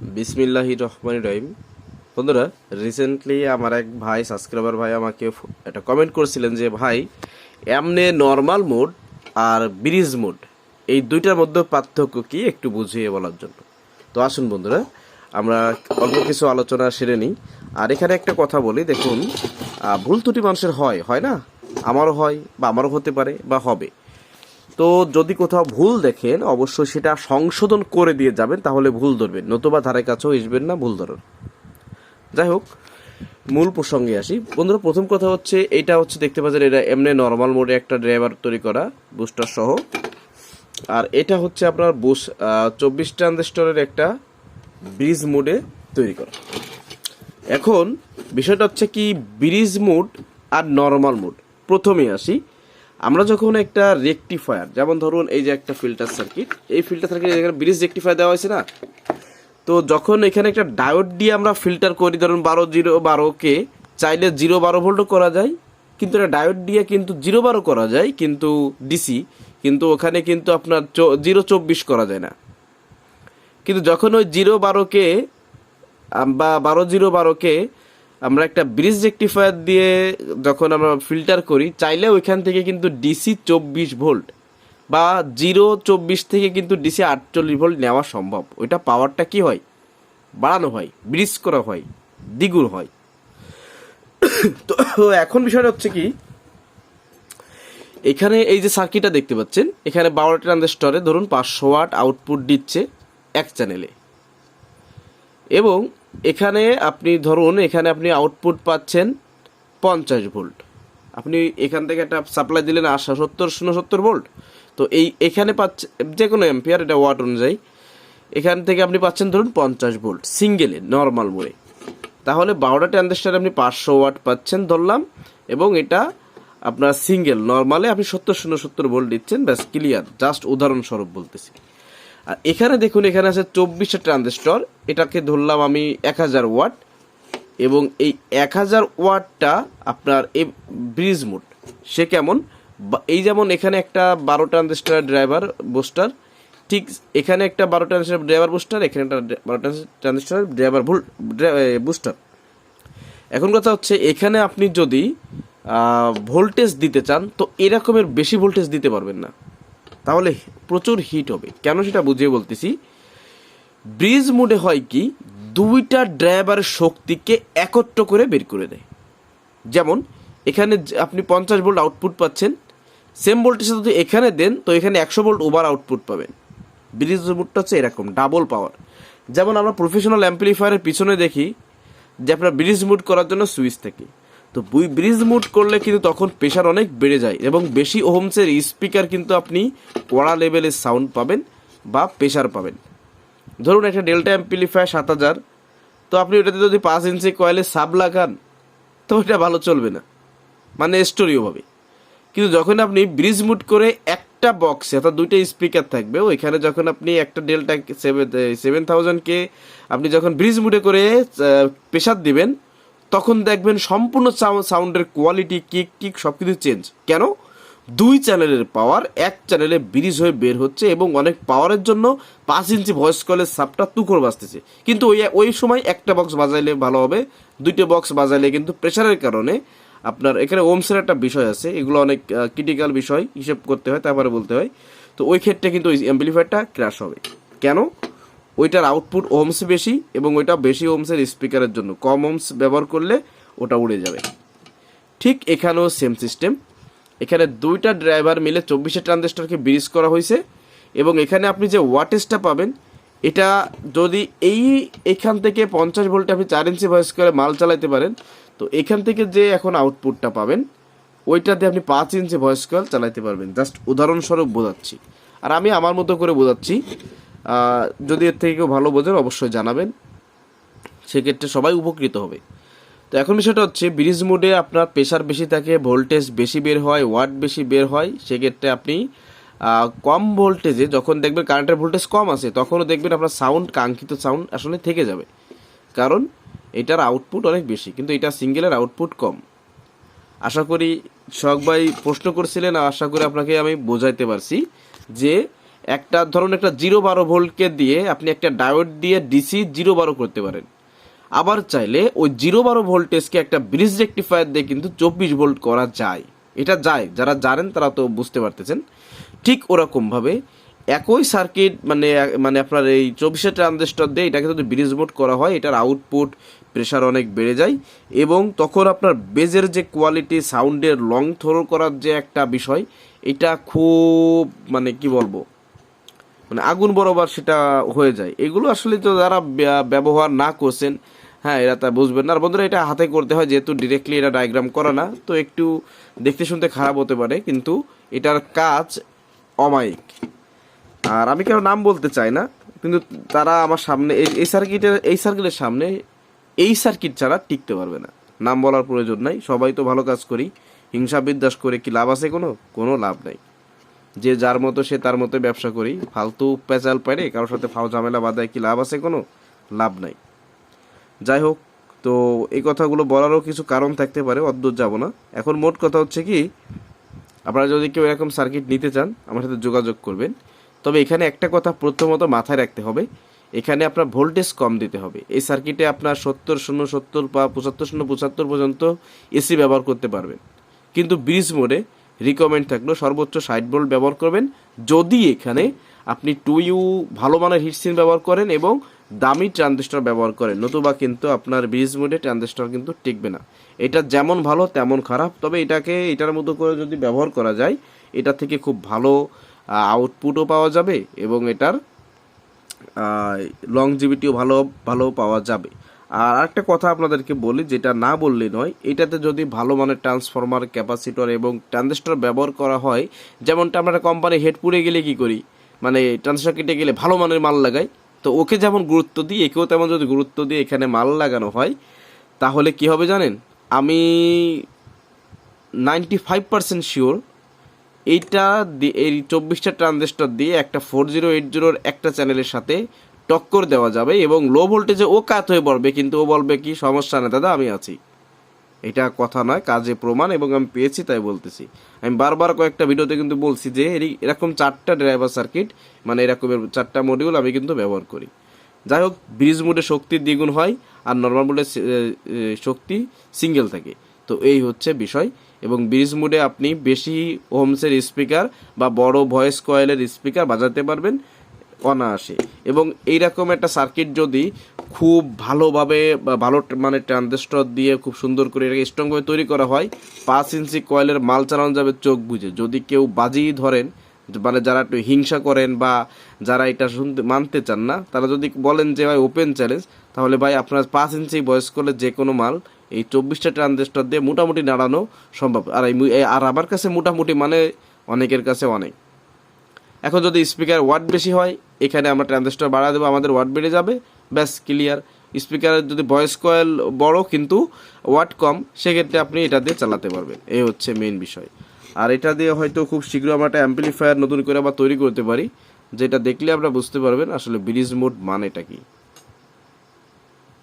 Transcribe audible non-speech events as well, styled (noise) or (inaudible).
বিসমিল্লাহি রহমান রহিম। বন্ধুরা রিসেন্টলি আমার এক ভাই সাবস্ক্রাইবার ভাই আমাকে একটা কমেন্ট করেছিলেন যে, ভাই, এমনে নর্মাল মোড আর ব্রিজ মোড এই দুইটার মধ্যে পার্থক্য কি একটু বুঝিয়ে বলার জন্য? তো আসুন বন্ধুরা, আমরা অল্প কিছু আলোচনা সেরে নিই। আর এখানে একটা কথা বলি, দেখুন ভুল ত্রুটি মানুষের হয় হয় না? আমারও হয় বা আমারও হতে পারে বা হবে। তো যদি কোথাও ভুল দেখেন, অবশ্যই সেটা সংশোধন করে দিয়ে যাবেন, তাহলে ভুল ধরবেন। নতুবা ধারে কাছেও আসবেন না, ভুল ধরুন। যাই হোক, মূল প্রসঙ্গে আসি। বন্ধুরা, প্রথম কথা হচ্ছে, এটা হচ্ছে দেখতে পাচ্ছেন, এটা এমনি নর্মাল মোডে একটা ড্রাইভার তৈরি করা বুস্টার সহ। আর এটা হচ্ছে আপনার বুস চব্বিশ ট্রানজিস্টরের একটা ব্রিজ মোডে তৈরি করা। এখন, বিষয়টা হচ্ছে কি ব্রিজ মোড আর নর্মাল মোড প্রথমে আসি আমরা যখন একটা রেকটিফায়ার যেমন ধরুন এই যে একটা ফিল্টার সার্কিট এই ফিল্টার সার্কিট এখানে ব্রিজ রেকটিফায়ার দেওয়া হয়েছে না? তো যখন এখানে একটা ডায়োড দিয়ে আমরা ফিল্টার করি, ধরুন বারো জিরো বারোকে, চাইলে জিরো বারো ভোল্টও করা যায়, কিন্তু এটা ডায়োড দিয়ে কিন্তু জিরো বারো করা যায়, কিন্তু ডিসি কিন্তু ওখানে কিন্তু আপনার জিরো চব্বিশ করা যায় না। কিন্তু যখন ওই জিরো বারোকে বা বারো জিরো বারোকে আমরা একটা ব্রিজ রেকটিফায়ার দিয়ে যখন আমরা ফিল্টার করি, চাইলে ওইখান থেকে কিন্তু ডিসি চব্বিশ ভোল্ট বা জিরো চব্বিশ থেকে কিন্তু ডিসি আটচল্লিশ ভোল্ট নেওয়া সম্ভব। ওইটা পাওয়ারটা কি হয়? বাড়ানো হয় ব্রিজ করা হয়, দ্বিগুণ হয়। (coughs) তো এখন বিষয়টা হচ্ছে কি, এখানে এই যে সার্কিটটা দেখতে পাচ্ছেন, এখানে বারো ট্রানজিস্টরে ধরুন পাঁচশো ওয়াট আউটপুট দিচ্ছে এক চ্যানেলে এবং এখানে আপনি ধরুন, এখানে আপনি আউটপুট পাচ্ছেন পঞ্চাশ ভোল্ট। আপনি এখান থেকে একটা সাপ্লাই দিলেন আশা সত্তর, শূন্য সত্তর ভোল্ট। তো এই এখানে পাচ্ছে যে কোনো এম্পিয়ার এটা ওয়াট অনুযায়ী, এখান থেকে আপনি পাচ্ছেন ধরুন পঞ্চাশ ভোল্ট সিঙ্গেলে নর্মাল মোড়ে তাহলে বারোটা ট্রানজিস্টার আপনি পাঁচশো ওয়াট পাচ্ছেন ধরলাম, এবং এটা আপনার সিঙ্গেল নর্মালে আপনি সত্তর, শূন্য সত্তর ভোল্ট দিচ্ছেন, ব্যাস ক্লিয়ার জাস্ট উদাহরণস্বরূপ বলতেছি। আর এখানে দেখুন, এখানে আছে চব্বিশটা ট্রানজিস্টর এটাকে ধরলাম আমি এক হাজার ওয়াট। এবং এই এক হাজার ওয়াটটা আপনার এই ব্রিজ মোড সে কেমন? এই যেমন এখানে একটা বারো ট্রানজিস্টার ড্রাইভার বুস্টার ঠিক এখানে একটা বারো ট্রানজিস্টার ড্রাইভার বুস্টার এখানে একটা বারো ট্রানজিস্টার ড্রাইভার ভুল বুস্টার এখন কথা হচ্ছে, এখানে আপনি যদি ভোল্টেজ দিতে চান, তো এরকমের বেশি ভোল্টেজ দিতে পারবেন না। তাহলে প্রচুর হিট হবে। কেন সেটা বুঝিয়ে বলতেছি? ব্রিজ মোডে হয় কি, দুইটা ড্রাইভারের শক্তিকে একত্র করে বের করে দেয়। যেমন, এখানে আপনি পঞ্চাশ ভোল্ট আউটপুট পাচ্ছেন সেম ভোল্টেজ যদি এখানে দেন, তো এখানে একশো ভোল্ট ওভার আউটপুট পাবেন। ব্রিজ মোডটা হচ্ছে এরকম ডাবল পাওয়ার যেমন আমরা প্রফেশনাল অ্যাম্পলিফায়ারের পিছনে দেখি, যে আপনার ব্রিজ মুড করার জন্য সুইচ থাকে। তো বুই ব্রিজ মুড করলে কিন্তু তখন প্রেশার অনেক বেড়ে যায় এবং বেশি ওহমসের স্পিকার কিন্তু আপনি কড়া লেভেলের সাউন্ড পাবেন বা প্রেশার পাবেন। ধরুন একটা ডেল্টা অ্যাম্পলিফায়ার সাত হাজার, তো আপনি ওটাতে যদি পাঁচ ইঞ্চি কয়েলে সাব লাগান, তো ওটা ভালো চলবে না। মানে স্টোরিওভাবে কিন্তু যখন আপনি ব্রিজ মুড করে একটা বক্সে অর্থাৎ দুইটা স্পিকার থাকবে, ওইখানে যখন আপনি একটা ডেল্টা সেভেন সেভেন থাউজেন্ডকে আপনি যখন ব্রিজ মুডে করে প্রেশার দিবেন তখন দেখবেন সম্পূর্ণ সাউন্ডের কোয়ালিটি কিক টিক সব কিছু চেঞ্জ কেন? দুই চ্যানেলের পাওয়ার এক চ্যানেলে ব্রিজ হয়ে বের হচ্ছে এবং অনেক পাওয়ারের জন্য পাঁচ ইঞ্চি ভয়েস কলের সাপটা তুকর বাজতেছে। কিন্তু ওই ওই সময় একটা বক্স বাজাইলে ভালো হবে, দুইটা বক্স বাজাইলে কিন্তু প্রেশারের কারণে আপনার এখানে ওমসের একটা বিষয় আছে, এগুলো অনেক ক্রিটিক্যাল বিষয়, হিসেব করতে হয়, তারপরে বলতে হয়। তো ওই ক্ষেত্রে কিন্তু ওই অ্যাম্পলিফায়ারটা ক্র্যাশ হবে। কেন? ওইটার আউটপুট ওমস বেশি এবং ওইটা বেশি ওমসের স্পিকারের জন্য। কম ওমস ব্যবহার করলে ওটা উড়ে যাবে। ঠিক এখানেও সেম সিস্টেম এখানে দুইটা ড্রাইভার মিলে চব্বিশে ট্রানজিস্টারকে ব্রিজ করা হয়েছে এবং এখানে আপনি যে ওয়াটেজটা পাবেন, এটা যদি এই এখান থেকে পঞ্চাশ ভোল্টে আপনি চার ইঞ্চি ভয়েস করে মাল চালাতে পারেন, তো এখান থেকে যে এখন আউটপুটটা পাবেন, ওইটাতে আপনি পাঁচ ইঞ্চি ভয়েস কল চালাতে পারবেন। জাস্ট উদাহরণস্বরূপ বোঝাচ্ছি। আর আমি আমার মতো করে বোঝাচ্ছি যদি এর থেকে কেউ ভালো বোঝেন, অবশ্যই জানাবেন। সেক্ষেত্রে সবাই উপকৃত হবে। তো এখন বিষয়টা হচ্ছে, ব্রিজ মোডে আপনার প্রেশার বেশি থাকে ভোল্টেজ বেশি বের হয় ওয়াট বেশি বের হয়, সেক্ষেত্রে আপনি কম ভোল্টেজে যখন দেখবেন কারেন্টের ভোল্টেজ কম আছে, তখনও দেখবেন আপনার সাউন্ড কাঙ্ক্ষিত সাউন্ড আসলে থেকে যাবে। কারণ এটার আউটপুট অনেক বেশি, কিন্তু এটা সিঙ্গেলের আউটপুট কম। আশা করি ভাই প্রশ্ন করছিলেন, আর আশা করি আপনাকে আমি বোঝাইতে পারছি যে একটা, ধরুন একটা জিরো বারো ভোল্টকে দিয়ে আপনি একটা ডায়োড দিয়ে ডিসি জিরো বারো করতে পারেন। আবার চাইলে ওই জিরো বারো ভোল্টেজকে একটা ব্রিজ রেক্টিফায়ার দিয়ে কিন্তু চব্বিশ ভোল্ট করা যায়। এটা যায়, যারা জানেন তারা তো বুঝতে পারতেছেন। ঠিক ওরকমভাবে একই সার্কিট মানে মানে আপনার এই চব্বিশে ট্রানজিস্টর দিয়ে এটাকে যদি ব্রিজ মোড করা হয়, এটার আউটপুট প্রেশার অনেক বেড়ে যায় এবং তখন আপনার বেজের যে কোয়ালিটি সাউন্ডের লং থ্রো করার যে একটা বিষয়, এটা খুব মানে কি বলব মানে আগুন বরাবর সেটা হয়ে যায়। এগুলো আসলে তো যারা ব্যবহার না করছেন হ্যাঁ এরা তা বুঝবেন না। আর বন্ধুরা, এটা হাতে করতে হয়, যেহেতু ডিরেক্টলি এটা ডায়াগ্রাম করা না, তো একটু দেখতে শুনতে খারাপ হতে পারে, কিন্তু এটার কাজ অমায়িক। আর আমি কেন নাম বলতে চাই না, কিন্তু তারা আমার সামনে, এই সার্কিটের এই সার্কিটের সামনে এই সার্কিট ছাড়া টিকতে পারবে না। নাম বলার প্রয়োজন নাই, সবাই তো ভালো কাজ করি হিংসা বিদ্বেষ করে কি লাভ আছে কোনো? কোনো লাভ নাই। যে যার মতো সে তার মতো ব্যবসা করি। ফালতু পেঁচাল পারে কারোর সাথে ফাও ঝামেলা বাঁধায় কি লাভ আছে কোনো? লাভ নাই। যাই হোক, তো এই কথাগুলো বলারও কিছু কারণ থাকতে পারে, অদ্ভুত যাব না। এখন মোট কথা হচ্ছে কি, আপনারা যদি কেউ এরকম সার্কিট নিতে চান, আমার সাথে যোগাযোগ করবেন। তবে এখানে একটা কথা প্রথমত মাথায় রাখতে হবে, এখানে আপনার ভোল্টেজ কম দিতে হবে। এই সার্কিটে আপনার সত্তর শূন্য সত্তর বা পঁচাত্তর শূন্য পঁচাত্তর পর্যন্ত এসি ব্যবহার করতে পারবেন। কিন্তু ব্রিজ মোডে রিকমেন্ড থাকল, সর্বোচ্চ ষাট ভোল্ট ব্যবহার করবেন। যদি এখানে আপনি টু ইউ ভালো মানের হিটসিন ব্যবহার করেন এবং দামি ট্রানজিস্টর ব্যবহার করেন, নতুবা কিন্তু আপনার ব্রিজ মোডে ট্রানজিস্টর কিন্তু টিকবে না। এটা যেমন ভালো, তেমন খারাপ। তবে এটাকে, এটার মতো করে যদি ব্যবহার করা যায়, এটা থেকে খুব ভালো আউটপুটও পাওয়া যাবে এবং এটার লংজিভিটিও ভালো ভালো পাওয়া যাবে। আর একটা কথা আপনাদেরকে বলি, যেটা না বললে নয়, এটাতে যদি ভালো মানের ট্রান্সফরমার ক্যাপাসিটর এবং ট্রানজিস্টর ব্যবহার করা হয়, যেমনটা আমরা কোম্পানি হেড পুড়ে গেলে কি করি? মানে ট্রান্সফার কেটে গেলে ভালো মানের মাল লাগাই। তো ওকে যেমন গুরুত্ব দিই, একেও তেমন যদি গুরুত্ব দিয়ে এখানে মাল লাগানো হয়, তাহলে কি হবে জানেন? আমি নাইনটি ফাইভ পার্সেন্ট শিওর এইটা এই চব্বিশটা ট্রানজিস্টর দিয়ে একটা ফোর জিরো এইট জিরোর একটা চ্যানেলের সাথে টক্কর দেওয়া যাবে এবং লো ভোল্টেজে ও কাত হয়ে পড়বে কিন্তু ও বলবে কি, সমস্যা না দাদা, আমি আছি। এটা কথা নয়, কাজে প্রমাণ এবং আমি পেয়েছি তাই বলতেছি। আমি বারবার কয়েকটা ভিডিওতে কিন্তু বলছি যে এরকম চারটা ড্রাইভার সার্কিট মানে এরকমের চারটা মডিউল আমি কিন্তু ব্যবহার করি। যাই হোক ব্রিজ মোডে শক্তি দ্বিগুণ হয় আর নর্মাল মোডে শক্তি সিঙ্গেল থাকে। তো এই হচ্ছে বিষয় এবং ব্রিজ মোডে আপনি বেশি হোমসের স্পিকার বা বড় ভয়েস কয়েলের স্পিকার বাজাতে পারবেন। অনায়াসে। এবং এইরকম একটা সার্কিট যদি খুব ভালোভাবে ভালো মানে ট্রানজিস্টর দিয়ে খুব সুন্দর করে এটাকে স্ট্রংভাবে তৈরি করা হয়, পাঁচ ইঞ্চি কয়েলের মাল চালানো যাবে চোখ বুঝে যদি কেউ বাজি ধরেন মানে যারা একটু হিংসা করেন বা যারা এটা শুনতে মানতে চান না, তারা যদি বলেন যে, ভাই ওপেন চ্যালেঞ্জ তাহলে ভাই, আপনার পাঁচ ইঞ্চি বয়স করলে যে কোনো মাল এই চব্বিশটা ট্রানজিস্টর দিয়ে মোটামুটি নাড়ানো সম্ভব। আর এই এই- আর আমার কাছে মোটামুটি মানে অনেকের কাছে অনেক। এখন যদি স্পিকার ওয়াট বেশি হয় এখানে আমরা ট্রানজিস্টার বাড়া দেবো, আমাদের ওয়াট বেড়ে যাবে। ব্যাস ক্লিয়ার স্পিকারের যদি ভয়েস কয়েল বড় কিন্তু ওয়াট কম, সেক্ষেত্রে আপনি এটা দিয়ে চালাতে পারবেন। এই হচ্ছে মেন বিষয়। আর এটা দিয়ে হয়তো খুব শীঘ্র আমরা একটা অ্যাম্পলিফায়ার নতুন করে আবার তৈরি করতে পারি, যেটা দেখলে আমরা বুঝতে পারবেন আসলে ব্রিজ মোড মানেটা কি।